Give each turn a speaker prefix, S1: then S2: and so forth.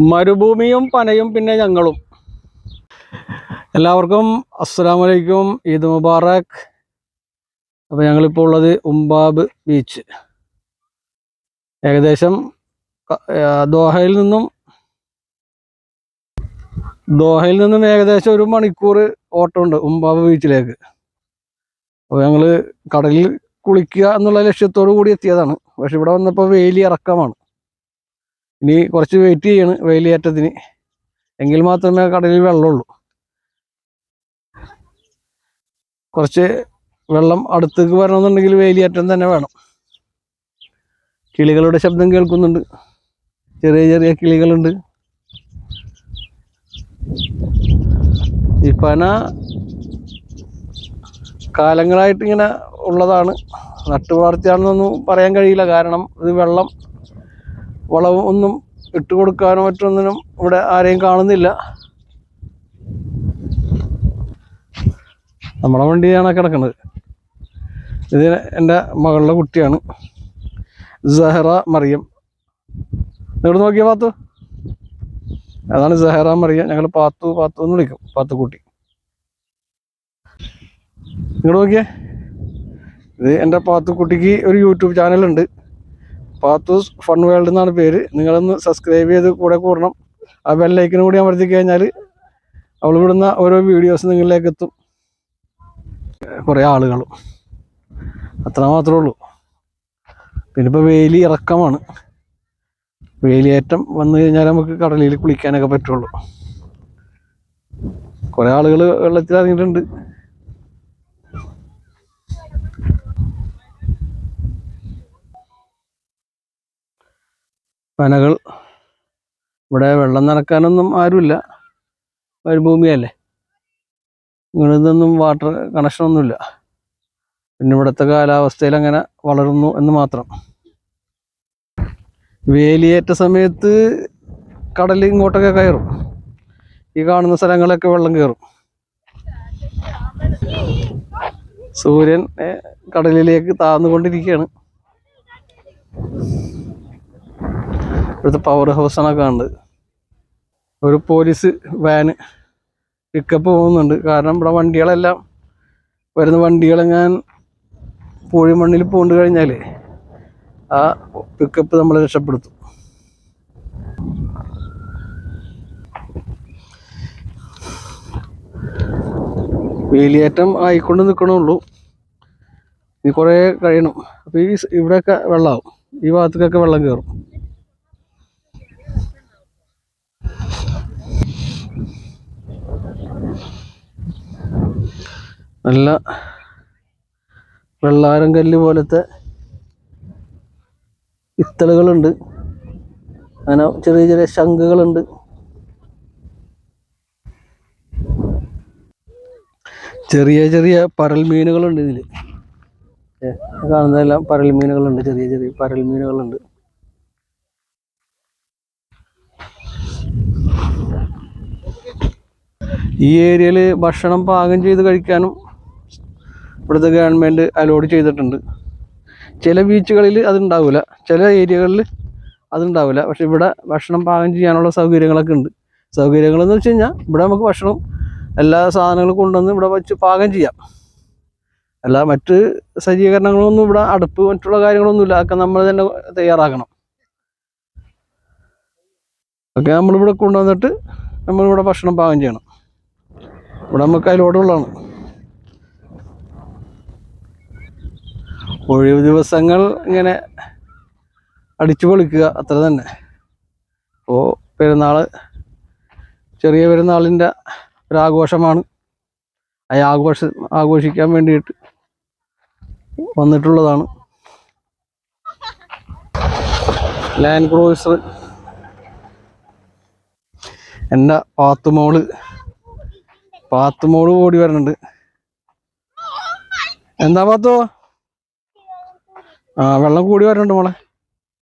S1: മരുഭൂമിയും പനയും പിന്നെ ഞങ്ങളും. എല്ലാവർക്കും അസ്സാം വലൈക്കും ഈദ് മുബാറക്. അപ്പോൾ ഞങ്ങളിപ്പോൾ ഉള്ളത് ഉംബാബ് ബീച്ച് ഏകദേശം ദോഹയിൽ നിന്നും ദോഹയിൽ നിന്നും ഏകദേശം ഒരു മണിക്കൂർ ഓട്ടമുണ്ട് ഉംബാബ് ബീച്ചിലേക്ക് അപ്പോൾ ഞങ്ങൾ കടലിൽ കുളിക്കുക എന്നുള്ള ലക്ഷ്യത്തോടു കൂടി എത്തിയതാണ്. പക്ഷെ ഇവിടെ വന്നപ്പോൾ വേലി ഇറക്കമാണ്. ഇനി കുറച്ച് വെയിറ്റ് ചെയ്യാണ് വേലിയേറ്റത്തിന് എങ്കിൽ മാത്രമേ കടലിൽ വെള്ളമുള്ളൂ. കുറച്ച് വെള്ളം അടുത്തേക്ക് വരണമെന്നുണ്ടെങ്കിൽ വേലിയേറ്റം തന്നെ വേണം. കിളികളുടെ ശബ്ദം കേൾക്കുന്നുണ്ട്. ചെറിയ ചെറിയ കിളികളുണ്ട്. ഈ പന കാലങ്ങളായിട്ട് ഇങ്ങനെ ഉള്ളതാണ്. നട്ടുവളർത്തിയാണെന്നൊന്നും പറയാൻ കഴിയില്ല. കാരണം ഇത് വെള്ളം വളവും ഒന്നും ഇട്ട് കൊടുക്കാനോ മറ്റൊന്നിനും ഇവിടെ ആരെയും കാണുന്നില്ല. നമ്മളെ വണ്ടിയാണ് കിടക്കുന്നത് ഇത് എന്റെ മകളുടെ കുട്ടിയാണ്. സഹറ മറിയം. നിങ്ങൾ നോക്കിയ പാത്തു? അതാണ് സഹറ മറിയം. ഞങ്ങൾ പാത്തു പാത്തു എന്ന് വിളിക്കും. പാത്തു കുട്ടി നിങ്ങൾ നോക്കിയേ. ഇത് എന്റെ പാത്തുക്കുട്ടിക്ക് ഒരു യൂട്യൂബ് ചാനലുണ്ട്. പാത്തൂസ് ഫൺ വേൾഡ് എന്നാണ് പേര്. നിങ്ങളൊന്ന് സബ്സ്ക്രൈബ് ചെയ്ത് കൂടെ കൂടണം. ആ ബെല്ലൈക്കനും കൂടി അമർത്തി കഴിഞ്ഞാൽ അവൾ വിടുന്ന ഓരോ വീഡിയോസ് നിങ്ങളിലേക്ക് എത്തും. കുറേ ആളുകളും. അത്ര മാത്രമേ ഉള്ളൂ. പിന്നെ ഇപ്പോൾ വേലി ഇറക്കമാണ്. വേലിയേറ്റം വന്നു കഴിഞ്ഞാൽ നമുക്ക് കടലിൽ കുളിക്കാനൊക്കെ പറ്റുള്ളൂ. കുറേ ആളുകൾ വെള്ളത്തിൽ ഇറങ്ങിയിട്ടുണ്ട് പനകൾ. ഇവിടെ വെള്ളം നിറക്കാനൊന്നും ആരുമില്ല. മരുഭൂമിയല്ലേ ഇങ്ങനൊന്നും വാട്ടർ കണക്ഷനൊന്നുമില്ല പിന്നെ ഇവിടുത്തെ കാലാവസ്ഥയിൽ അങ്ങനെ വളരുന്നു എന്ന് മാത്രം. വേലിയേറ്റ സമയത്ത് കടൽ ഇങ്ങോട്ടൊക്കെ കയറും. ഈ കാണുന്ന സ്ഥലങ്ങളൊക്കെ വെള്ളം കയറും. സൂര്യൻ കടലിലേക്ക് താഴ്ന്നുകൊണ്ടിരിക്കുകയാണ് ഇവിടുത്തെ പവർ ഹൗസാണ് കാണുന്നത് ഒരു പോലീസ് വാന് പിക്കപ്പ് പോകുന്നുണ്ട്. കാരണം ഇവിടെ വണ്ടികളെല്ലാം വരുന്ന വണ്ടികളെ വണ്ടികളെങ്ങാൻ പൂഴിമണ്ണിൽ പോണ്ട് കഴിഞ്ഞാൽ ആ പിക്കപ്പ് നമ്മൾ രക്ഷപ്പെടുത്തും. വേലിയേറ്റം ആയിക്കൊണ്ട് നിൽക്കണുള്ളൂ ഇനി കുറേ കഴിയണം. അപ്പോൾ ഈ ഇവിടെയൊക്കെ വെള്ളമാവും ഈ ഭാഗത്തേക്കൊക്കെ വെള്ളം കയറും നല്ല വെള്ളാരം കല്ല് പോലത്തെ ഇത്തളുകളുണ്ട്. അങ്ങനെ ചെറിയ ചെറിയ ശംഖുകളുണ്ട്. ചെറിയ ചെറിയ പരൽ മീനുകളുണ്ട് ഇതിൽ കാണുന്നതെല്ലാം പരൽ മീനുകളുണ്ട്. ചെറിയ ചെറിയ പരൽ മീനുകളുണ്ട്. ഈ ഏരിയയിൽ ഭക്ഷണം പാകം ചെയ്ത് കഴിക്കാനും ഇവിടുത്തെ ഗവൺമെന്റ് അലോഡ് ചെയ്തിട്ടുണ്ട്. ചില ബീച്ചുകളിൽ അതുണ്ടാവില്ല ചില ഏരിയകളിൽ അതുണ്ടാവില്ല പക്ഷെ ഇവിടെ ഭക്ഷണം പാകം ചെയ്യാനുള്ള സൗകര്യങ്ങളൊക്കെ ഉണ്ട്. സൗകര്യങ്ങളെന്ന് വെച്ച് കഴിഞ്ഞാൽ ഇവിടെ നമുക്ക് ഭക്ഷണം എല്ലാ സാധനങ്ങളും കൊണ്ടുവന്ന് ഇവിടെ വെച്ച് പാകം ചെയ്യാം. അല്ല മറ്റ് സജ്ജീകരണങ്ങളൊന്നും ഇവിടെ അടുപ്പ് മറ്റുള്ള കാര്യങ്ങളൊന്നുമില്ല. അതൊക്കെ നമ്മൾ തന്നെ തയ്യാറാക്കണം. ഒക്കെ നമ്മളിവിടെ കൊണ്ടുവന്നിട്ട് നമ്മളിവിടെ ഭക്ഷണം പാകം ചെയ്യണം. ഇവിടെ നമുക്ക് അതിലോട്ടുള്ളതാണ് ഒഴിവ് ദിവസങ്ങൾ ഇങ്ങനെ അടിച്ചു പൊളിക്കുക അത്ര തന്നെ. അപ്പോൾ പെരുന്നാൾ ചെറിയ പെരുന്നാളിന്റെ ഒരാഘോഷമാണ് ആ ആഘോഷം ആഘോഷിക്കാൻ വേണ്ടിയിട്ട് വന്നിട്ടുള്ളതാണ്. ലാൻഡ് ക്രൂസർ എന്റെ പാത്തുമോൾ. പാത്തുമോൾ ഓടി വരുന്നുണ്ട് എന്താ പാത്തോ? ആ വെള്ളം കൂടി വരുന്നുണ്ട് മോളെ.